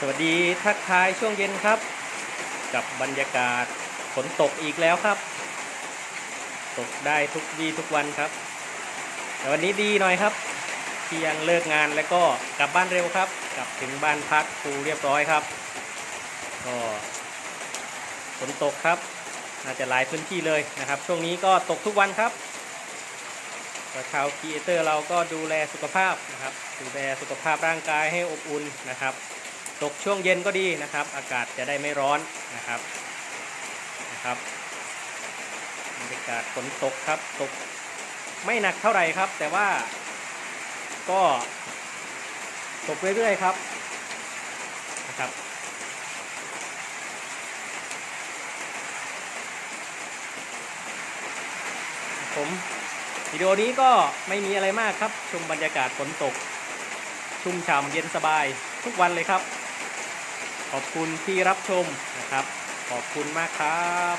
สวัสดีทักทายช่วงเย็นครับ กับบรรยากาศฝนตกอีกแล้วครับ ตกได้ทุกวี่ทุกวันครับ แต่วันนี้ดีหน่อยครับที่ยังเลิกงานแล้วก็กลับบ้านเร็วครับ กลับถึงบ้านพักครูเรียบร้อยครับก็ฝนตกครับ น่าจะหลายพื้นที่เลยนะครับ ช่วงนี้ก็ตกทุกวันครับชาวครีเอเตอร์เราก็ดูแลสุขภาพนะครับดูแลสุขภาพร่างกายให้อบอุ่นนะครับ ตกช่วงเย็นก็ดีนะครับ อากาศจะได้ไม่ร้อนนะครับนะครับบรรยากาศฝนตกครับตกไม่หนักเท่าไหร่ครับ แต่ว่าก็ตกเรื่อยๆครับนะครับผมวิดีโอนี้ก็ไม่มีอะไรมากครับ ชมบรรยากาศฝนตก ชุ่มฉ่ำเย็นสบายทุกวันเลยครับ ขอบคุณที่รับชมนะครับ ขอบคุณมากครับ